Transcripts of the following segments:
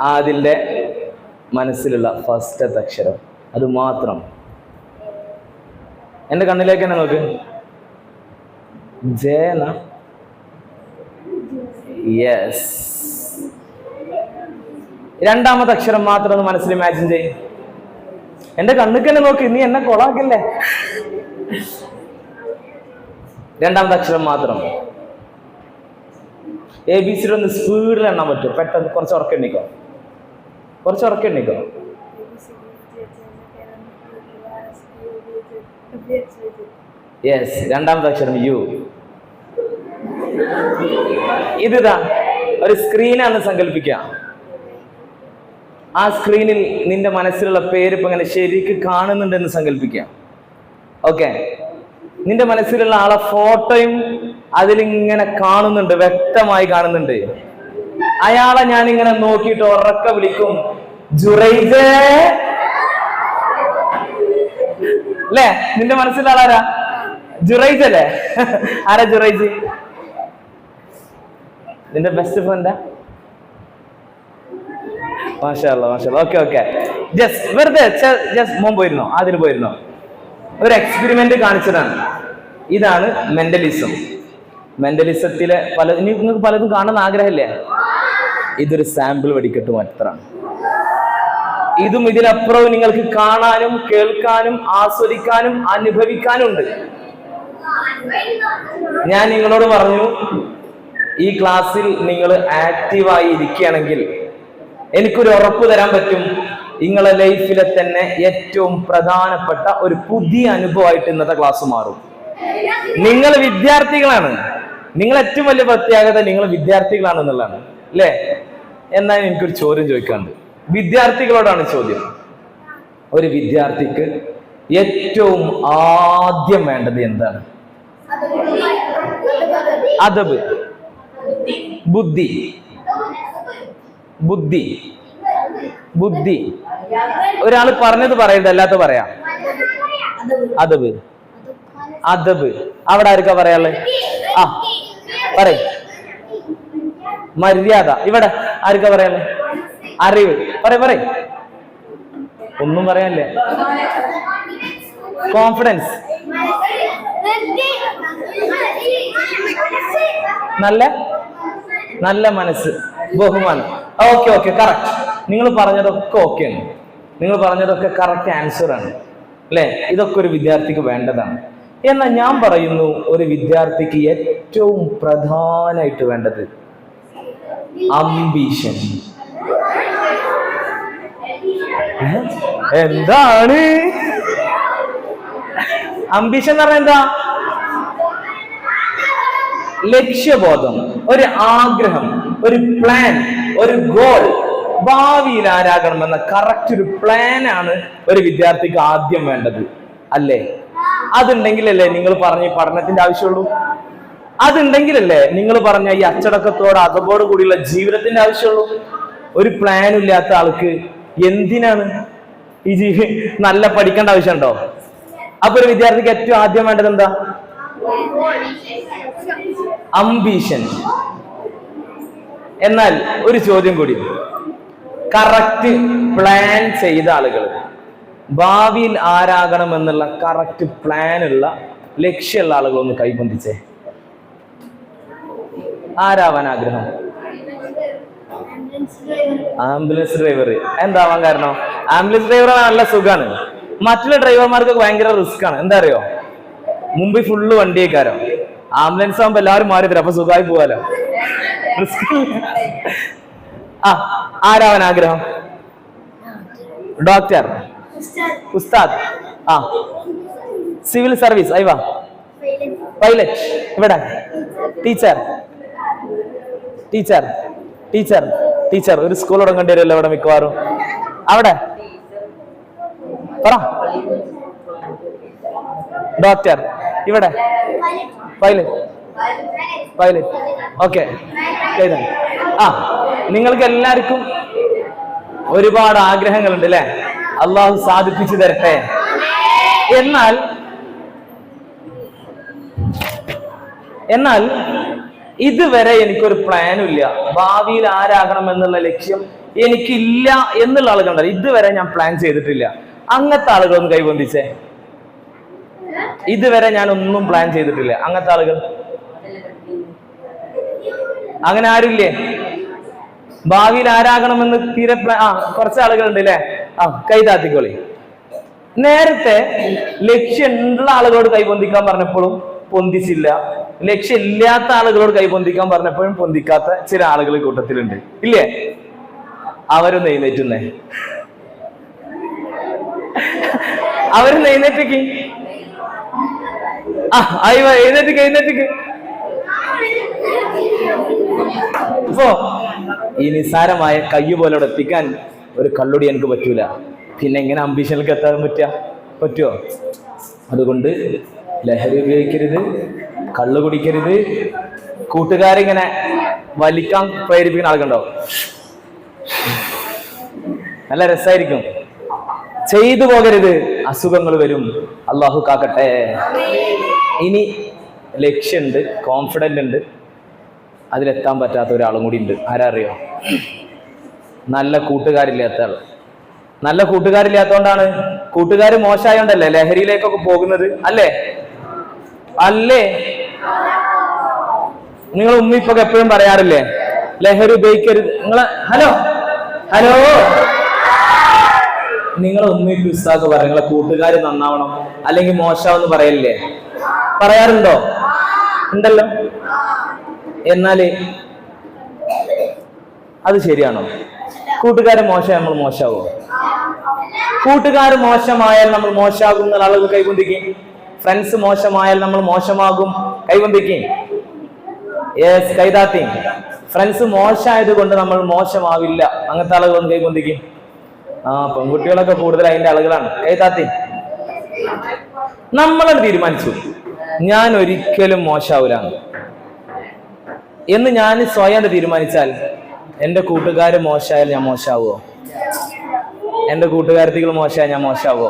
അതിന്റെ മനസ്സിലുള്ള ഫസ്റ്റത്തെ അക്ഷരം. അത് മാത്രം. എന്റെ കണ്ണിലേക്ക് തന്നെ നോക്ക്. ജേന യെസ്. രണ്ടാമത്തെ അക്ഷരം മാത്രം ഒന്ന് മനസ്സിൽ ഇമാജിൻ ചെയ്യും. എന്റെ കണ്ണുക്ക് തന്നെ നോക്ക് നീ എന്നെ കൊളാക്കല്ലേ? രണ്ടാമത്തെ അക്ഷരം മാത്രം. എ ബി സിയുടെ ഒന്ന് സ്പീഡിൽ എണ്ണാൻ പറ്റും. പെട്ടെന്ന് കുറച്ച് ഉറക്കം എണ്ണിക്കോ. കുറച്ച് ഉറക്കം യെസ് രണ്ടാമത്തെ അക്ഷരം യു ഇതിതാ ഒരു സ്ക്രീനാന്ന് സങ്കല്പിക്കുക. ആ സ്ക്രീനിൽ നിന്റെ മനസ്സിലുള്ള പേര് ഇപ്പൊ ഇങ്ങനെ ശരിക്ക് കാണുന്നുണ്ടെന്ന് സങ്കല്പിക്കുക. ഓക്കെ നിന്റെ മനസ്സിലുള്ള ആളെ ഫോട്ടോയും അതിലിങ്ങനെ കാണുന്നുണ്ട് വ്യക്തമായി കാണുന്നുണ്ട്. അയാളെ ഞാൻ ഇങ്ങനെ നോക്കിയിട്ട് ഉറക്ക വിളിക്കും. അല്ലേ നിന്റെ മനസ്സിലുള്ള ആരാ ജുറൈജ് അല്ലേ ആരാ ജുറൈജ് നിന്റെ ബെസ്റ്റ് ഫ്രണ്ടാ മാഷാല്ല മാഷാല്ല ഓക്കെ ഓക്കെ. ജസ്റ്റ് വെറുതെ ജസ്റ്റ് മോൻ പോയിരുന്നോ? അതിന് പോയിരുന്നോ? ഒരു എക്സ്പെരിമെന്റ് കാണിച്ചതാണ്. ഇതാണ് മെന്റലിസം മെന്റലിസത്തിലെ പല നിങ്ങൾക്ക് പലതും കാണുന്ന ആഗ്രഹമില്ലേ? ഇതൊരു സാമ്പിൾ വെടിക്കെട്ട് മാത്രമാണ് ഇതും ഇതിനപ്പുറവും നിങ്ങൾക്ക് കാണാനും കേൾക്കാനും ആസ്വദിക്കാനും അനുഭവിക്കാനും ഉണ്ട് ഞാൻ നിങ്ങളോട് പറഞ്ഞു ഈ ക്ലാസ്സിൽ നിങ്ങൾ ആക്റ്റീവായി ഇരിക്കുകയാണെങ്കിൽ എനിക്കൊരു ഉറപ്പ് തരാൻ പറ്റും. നിങ്ങളെ ലൈഫിലെ തന്നെ ഏറ്റവും പ്രധാനപ്പെട്ട ഒരു പുതിയ അനുഭവമായിട്ട് ഇന്നത്തെ ക്ലാസ് മാറും. നിങ്ങൾ വിദ്യാർത്ഥികളാണ്. നിങ്ങൾ ഏറ്റവും വലിയ പ്രത്യേകത നിങ്ങൾ വിദ്യാർത്ഥികളാണ് എന്നുള്ളതാണ് അല്ലേ? എന്നാൽ എനിക്കൊരു ചോദ്യം ചോദിക്കാണ്ട് വിദ്യാർത്ഥികളോടാണ് ചോദ്യം. ഒരു വിദ്യാർത്ഥിക്ക് ഏറ്റവും ആദ്യം വേണ്ടത് എന്താണ്? അതബ്. ബുദ്ധി. ബുദ്ധി. ബുദ്ധി. ഒരാൾ പറഞ്ഞത് പറയരുത് അല്ലാത്ത പറയാം. അതബ്. അതബ്. അവിടെ ആർക്കാ പറയാൾ ആ പറയ. മര്യാദ. ഇവിടെ. ആർക്കാ പറയാല്ലേ? അറിവ്. പറയാ പറയ. ഒന്നും പറയാനില്ലേ? കോൺഫിഡൻസ് നല്ല? നല്ല മനസ്സ്. ബഹുമാനം. ഓക്കെ ഓക്കെ കറക്റ്റ് നിങ്ങൾ പറഞ്ഞതൊക്കെ ഓക്കെ ആണ്. നിങ്ങൾ പറഞ്ഞതൊക്കെ കറക്റ്റ് ആൻസർ ആണ്. അല്ലേ? ഇതൊക്കെ ഒരു വിദ്യാർത്ഥിക്ക് വേണ്ടതാണ്. എന്നാൽ ഞാൻ പറയുന്നു ഒരു വിദ്യാർത്ഥിക്ക് ഏറ്റവും പ്രധാനമായിട്ട് വേണ്ടത് അംബീഷൻ. എന്താണ്? അംബിഷൻ എന്ന് പറഞ്ഞാൽ എന്താ? ലക്ഷ്യബോധം ഒരു ആഗ്രഹം ഒരു പ്ലാൻ ഒരു ഗോൾ ഭാവിയിൽ ആരാകണമെന്ന കറക്റ്റ് ഒരു പ്ലാൻ ആണ് ഒരു വിദ്യാർത്ഥിക്ക് ആദ്യം വേണ്ടത്. അല്ലേ? അതുണ്ടെങ്കിലല്ലേ നിങ്ങൾ പറഞ്ഞ് പഠനത്തിന്റെ ആവശ്യമുള്ളൂ? അതുണ്ടെങ്കിലല്ലേ നിങ്ങൾ പറഞ്ഞ ഈ അച്ചടക്കത്തോട് അതോട് കൂടിയുള്ള ജീവിതത്തിന്റെ ആവശ്യമുള്ളൂ. ഒരു പ്ലാൻ ഇല്ലാത്ത ആൾക്ക് എന്തിനാണ് ഈ ജീവി നല്ല പഠിക്കേണ്ട ആവശ്യമുണ്ടോ? അപ്പൊ ഒരു വിദ്യാർത്ഥിക്ക് ഏറ്റവും ആദ്യം വേണ്ടത് എന്താ? അംബീഷൻ എന്നാൽ ഒരു ചോദ്യം കൂടി. കറക്റ്റ് പ്ലാൻ ചെയ്ത ആളുകൾ ഭാവിയിൽ ആരാകണം എന്നുള്ള കറക്റ്റ് പ്ലാൻ ഉള്ള ലക്ഷ്യമുള്ള ആളുകളൊന്ന് കൈബന്ധിച്ചേ ആരാവാൻ ആഗ്രഹം ആംബുലൻസ് ഡ്രൈവർ എന്താവാൻ കാരണം? ആംബുലൻസ് ഡ്രൈവർ നല്ല സുഖമാണ് മറ്റുള്ള ഡ്രൈവർമാർക്ക് ഭയങ്കര റിസ്ക് ആണ് എന്താ അറിയോ മുമ്പിൽ ഫുള്ള് വണ്ടിയേക്കാരോ. ആംബുലൻസ് ആകുമ്പോ എല്ലാവരും മാറി തരും. അപ്പൊ സുഖമായി പോവാലോ. റിസ്ക് ആ ആരാവാൻ ആഗ്രഹം ഡോക്ടർ. ഉസ്താദ്. ആ. Civil service. അയവാ പൈലറ്റ്. ഇവിടെ ടീച്ചർ. ടീച്ചർ ടീച്ചർ ടീച്ചർ ഒരു സ്കൂൾ തുടങ്ങേണ്ടി വരുമല്ലോ ഇവിടെ മിക്കവാറും. അവിടെ? പറ. ഡോക്ടർ ഇവിടെ? ഓക്കെ. ആ നിങ്ങൾക്ക് എല്ലാവർക്കും ഒരുപാട് ആഗ്രഹങ്ങളുണ്ട് അല്ലെ? അള്ളാഹു സാധിപ്പിച്ചു തരട്ടെ. എന്നാൽ എന്നാൽ ഇതുവരെ എനിക്കൊരു പ്ലാനും ഇല്ല ഭാവിയിൽ ആരാകണം എന്നുള്ള ലക്ഷ്യം എനിക്കില്ല എന്നുള്ള ആളുകളുണ്ടല്ലോ. ഇതുവരെ ഞാൻ പ്ലാൻ ചെയ്തിട്ടില്ല. അങ്ങനത്തെ ആളുകളൊന്ന് കൈബന്ധിച്ചേ ഇതുവരെ ഞാൻ ഒന്നും പ്ലാൻ ചെയ്തിട്ടില്ല. അങ്ങനത്തെ ആളുകൾ? അങ്ങനെ ആരുമില്ലേ? ഭാവിയിൽ ആരാകണമെന്ന് തീരെ ആ കുറച്ച് ആളുകളുണ്ട് അല്ലേ ആ കൈതാത്തിക്കോളി നേരത്തെ ലക്ഷ്യമുള്ള ആളുകളോട് കൈപൊന്തിക്കാൻ പറഞ്ഞപ്പോഴും പൊന്തിച്ചില്ല. ലക്ഷ്യമില്ലാത്ത ആളുകളോട് കൈ പൊന്തിക്കാൻ പറഞ്ഞപ്പോഴും പൊന്തിക്കാത്ത ചില ആളുകൾ കൂട്ടത്തിലുണ്ട്. ഇല്ലേ? അവരൊന്ന് എഴുന്നേറ്റുന്നേ. അവരൊന്ന് എഴുന്നേറ്റേക്ക്. ആ അയ്യോ എഴുന്നേറ്റക്ക് ഇപ്പോ ഈ നിസാരമായ കയ്യു പോലെ അവിടെ എത്തിക്കാൻ ഒരു കള്ളുടി എനിക്ക് പറ്റൂല. പിന്നെ എങ്ങനെ അംബീഷനിലേക്ക് എത്താൻ പറ്റുക പറ്റുമോ അതുകൊണ്ട് ലഹരി ഉപയോഗിക്കരുത് കള്ള് കുടിക്കരുത്. കൂട്ടുകാരിങ്ങനെ വലിക്കാൻ പ്രേരിപ്പിക്കുന്ന ആളുകളുണ്ടോ നല്ല രസമായിരിക്കും ചെയ്തു പോകരുത് അസുഖങ്ങൾ വരും. അള്ളാഹു കാക്കട്ടെ. ഇനി ലക്ഷ്യമുണ്ട് കോൺഫിഡന്റ് ഉണ്ട്. അതിലെത്താൻ പറ്റാത്ത ഒരാളും കൂടി ഉണ്ട്. ആരറിയോ? നല്ല കൂട്ടുകാരില്ലാത്ത ആൾ നല്ല കൂട്ടുകാരില്ലാത്തതുകൊണ്ടാണ് കൂട്ടുകാർ മോശമായോണ്ടല്ലേ ലഹരിയിലേക്കൊക്കെ പോകുന്നത്? അല്ലേ? അല്ലേ? നിങ്ങൾ ഉമ്മ എപ്പോഴും പറയാറില്ലേ? ലഹരി ഉപയോഗിക്കരുത്. നിങ്ങളെ ഹലോ? ഹലോ? നിങ്ങളെ ഉമ്മയ്ക്ക് ഉസ്താക്ക് പറയാം നിങ്ങളെ കൂട്ടുകാർ നന്നാവണം. അല്ലെങ്കിൽ മോശമെന്ന് പറയല്ലേ പറയാറുണ്ടോ? ഉണ്ടല്ലോ. എന്നാൽ? അത് ശരിയാണോ? കൂട്ടുകാരെ മോശം നമ്മൾ മോശമാവോ? കൂട്ടുകാർ മോശമായാൽ നമ്മൾ മോശമാകുന്ന ആളുകൾ കൈകൊണ്ടിരിക്കും. ഫ്രണ്ട്സ് മോശമായാൽ നമ്മൾ മോശമാകും. കൈവമ്പിക്കും യെസ് കൈതാത്തി ഫ്രണ്ട്സ് മോശമായത് കൊണ്ട് നമ്മൾ മോശമാവില്ല. അങ്ങനത്തെ ആളുകളൊന്നും കൈകൊണ്ടിരിക്കും ആ പെൺകുട്ടികളൊക്കെ കൂടുതൽ അതിന്റെ ആളുകളാണ്. കൈതാത്തി നമ്മളത് തീരുമാനിച്ചു. ഞാൻ ഒരിക്കലും മോശാവൂല എന്ന് ഞാൻ സ്വയം തീരുമാനിച്ചാൽ എന്റെ കൂട്ടുകാർ മോശമായാൽ ഞാൻ മോശമാവോ എന്റെ കൂട്ടുകാരത്തികൾ മോശമായ ഞാൻ മോശമാവോ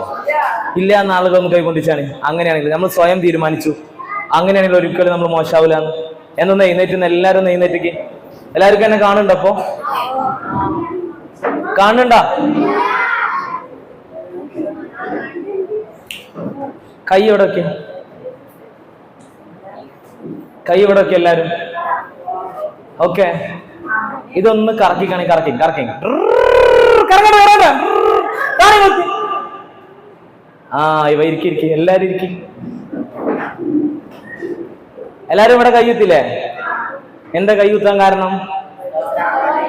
ഇല്ല എന്ന ആളുകൾ ഒന്ന് കൈകൊണ്ടിച്ചാണ്. അങ്ങനെയാണെങ്കിൽ നമ്മൾ സ്വയം തീരുമാനിച്ചു. അങ്ങനെയാണെങ്കിൽ ഒരിക്കലും നമ്മൾ മോശമാവില്ല എന്നൊന്ന് എഴുന്നേറ്റ് എല്ലാവരും എല്ലാവർക്കും എന്നെ കാണുന്നുണ്ട് അപ്പോ? കാണുന്നുണ്ട? കൈ എവിടെ ഒക്കെ കൈ എവിടെ ഒക്കെ എല്ലാരും ഓക്കെ. ഇതൊന്ന് കറക്കിക്കാണെങ്കിൽ കാണി കറക്കി കറക്കി. കറങ്ങട്ടെ, കറങ്ങട്ടെ. ആ എല്ലാരും എല്ലാരും ഇവിടെ കയ്യുത്തില്ലേ? എന്താ കയ്യുത്താൻ കാരണം?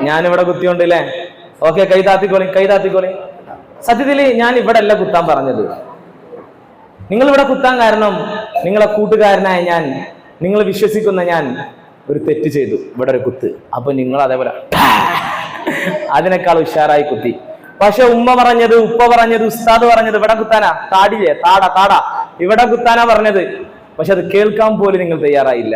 ഞാനിവിടെ കുത്തിയോണ്ടില്ലേ? ഓക്കെ കൈ താത്തിക്കോളി കൈ താത്തിക്കോളി. സത്യത്തിൽ ഞാൻ ഇവിടെ അല്ല കുത്താൻ പറഞ്ഞത്. നിങ്ങൾ ഇവിടെ കുത്താൻ കാരണം നിങ്ങളെ കൂട്ടുകാരനായ ഞാൻ നിങ്ങൾ വിശ്വസിക്കുന്ന ഞാൻ ഒരു തെറ്റ് ചെയ്തു. ഇവിടെ ഒരു കുത്ത്. അപ്പൊ നിങ്ങൾ അതേപോലെ അതിനേക്കാൾ ഉഷാറായി കുത്തി. പക്ഷെ ഉമ്മ പറഞ്ഞത് ഉപ്പ പറഞ്ഞത് ഉസ്താദ് പറഞ്ഞത് ഇവിടെ കുത്താനാ? താടില്ലേ താട താട. ഇവിടെ കുത്താനാ പറഞ്ഞത്. പക്ഷെ അത് കേൾക്കാൻ പോലും നിങ്ങൾ തയ്യാറായില്ല.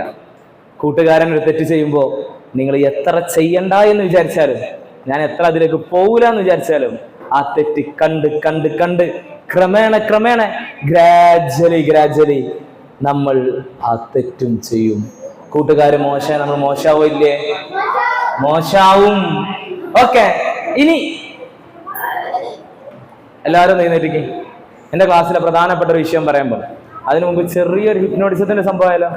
കൂട്ടുകാരൻ ഒരു തെറ്റ് ചെയ്യുമ്പോൾ നിങ്ങൾ എത്ര ചെയ്യണ്ട എന്ന് വിചാരിച്ചാലും ഞാൻ എത്ര അതിലേക്ക് പോകൂല എന്ന് വിചാരിച്ചാലും ആ തെറ്റ് കണ്ട് കണ്ട് കണ്ട് ക്രമേണ ക്രമേണ ഗ്രാജ്വലി ഗ്രാജ്വലി നമ്മൾ ആ തെറ്റും ചെയ്യും. കൂട്ടുകാര് മോശ നമ്മൾ മോശാവോ ഇല്ലേ? മോശാവും. ഓക്കെ ഇനി എല്ലാവരും എഴുന്നേറ്റിക്ക്. എന്റെ ക്ലാസ്സിലെ പ്രധാനപ്പെട്ട ഒരു വിഷയം പറയുമ്പോൾ അതിനു മുമ്പ് ചെറിയൊരു ഹിപ്നോട്ടിസത്തിന്റെ സംഭവമായാലോ